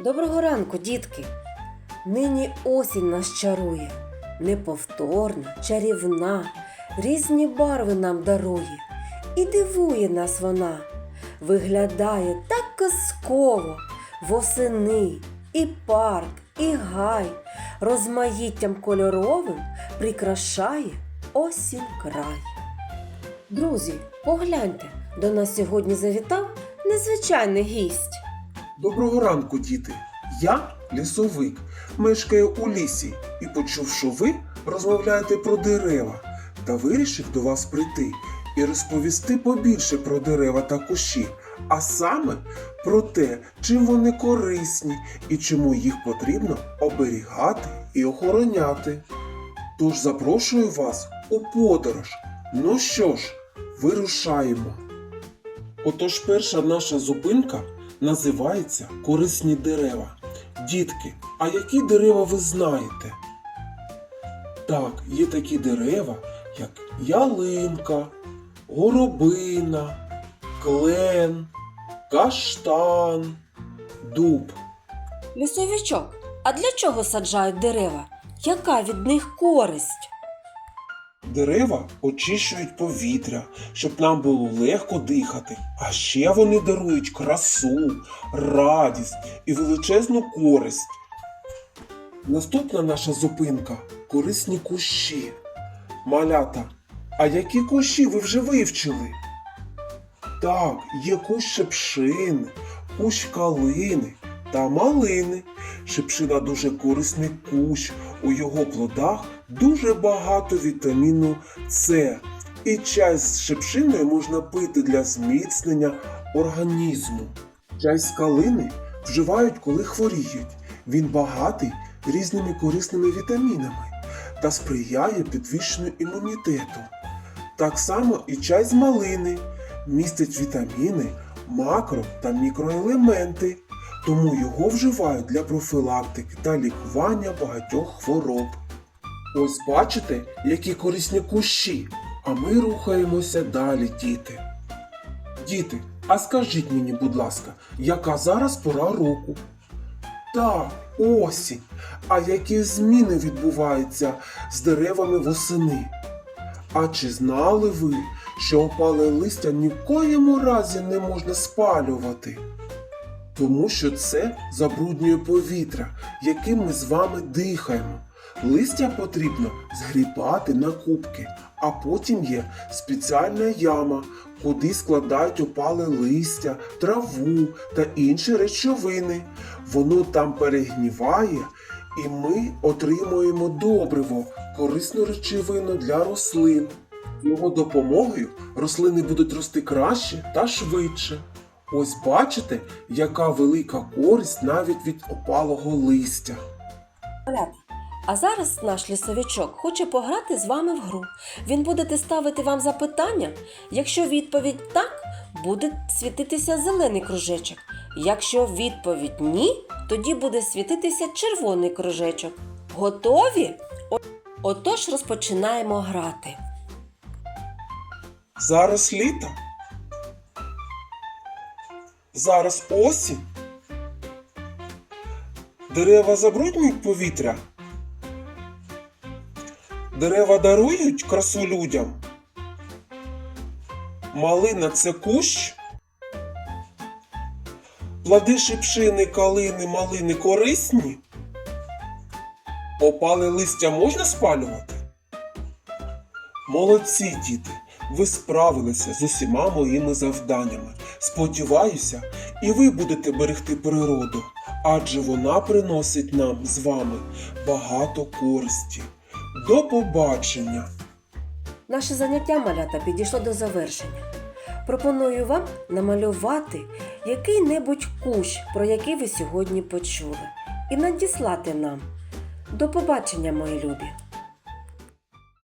Доброго ранку, дітки! Нині осінь нас чарує, неповторна, чарівна, різні барви нам дарує, і дивує нас вона, виглядає так казково, восени, і парк, і гай, розмаїттям кольоровим прикрашає осінь край. Друзі, погляньте, до нас сьогодні завітав незвичайний гість. Доброго ранку, діти. Я лісовик, мешкаю у лісі і почув, що ви розмовляєте про дерева, та вирішив до вас прийти і розповісти побільше про дерева та кущі, а саме про те, чим вони корисні і чому їх потрібно оберігати і охороняти. Тож запрошую вас у подорож. Ну що ж, вирушаємо. Отож, перша наша зупинка називається Корисні дерева. Дітки, а які дерева ви знаєте? Так, є такі дерева, як ялинка, горобина, клен, каштан, дуб. Лісовичок, а для чого саджають дерева? Яка від них користь? Дерева очищують повітря, щоб нам було легко дихати. А ще вони дарують красу, радість і величезну користь. Наступна наша зупинка корисні кущі. Малята, а які кущі ви вже вивчили? Так, є кущ шепшини, кущ калини та малини. Шепшина дуже корисний кущ. У його плодах дуже багато вітаміну С. І чай з шепшиною можна пити для зміцнення організму. Чай з калини вживають, коли хворіють. Він багатий різними корисними вітамінами та сприяє підвищенню імунітету. Так само і чай з малини містить вітаміни, макро та мікроелементи, тому його вживають для профілактики та лікування багатьох хвороб. Ось бачите, які корисні кущі, а ми рухаємося далі, діти. Діти, а скажіть мені, будь ласка, яка зараз пора року? Так, осінь. А які зміни відбуваються з деревами восени? А чи знали ви, що опале листя ні в коєму разі не можна спалювати? Тому що це забруднює повітря, яким ми з вами дихаємо. Листя потрібно згрібати на кубки, а потім є спеціальна яма, куди складають опале листя, траву та інші речовини. Воно там перегніває, і ми отримуємо добриво, корисну речовину для рослин. Його допомогою рослини будуть рости краще та швидше. Ось бачите, яка велика користь навіть від опалого листя. А зараз наш лісовичок хоче пограти з вами в гру. Він буде ставити вам запитання. Якщо відповідь так, буде світитися зелений кружечок. Якщо відповідь ні, тоді буде світитися червоний кружечок. Готові? Отож розпочинаємо грати. Зараз літо. Зараз осінь. Дерева забруднюють повітря. Дерева дарують красу людям. Малина це кущ. Плоди шипшини, калини, малини корисні. Опале листя можна спалювати? Молодці, діти! Ви справилися з усіма моїми завданнями. Сподіваюся, і ви будете берегти природу, адже вона приносить нам з вами багато користі. До побачення! Наше заняття малята підійшло до завершення. Пропоную вам намалювати який-небудь кущ, про який ви сьогодні почули, і надіслати нам. До побачення, мої любі!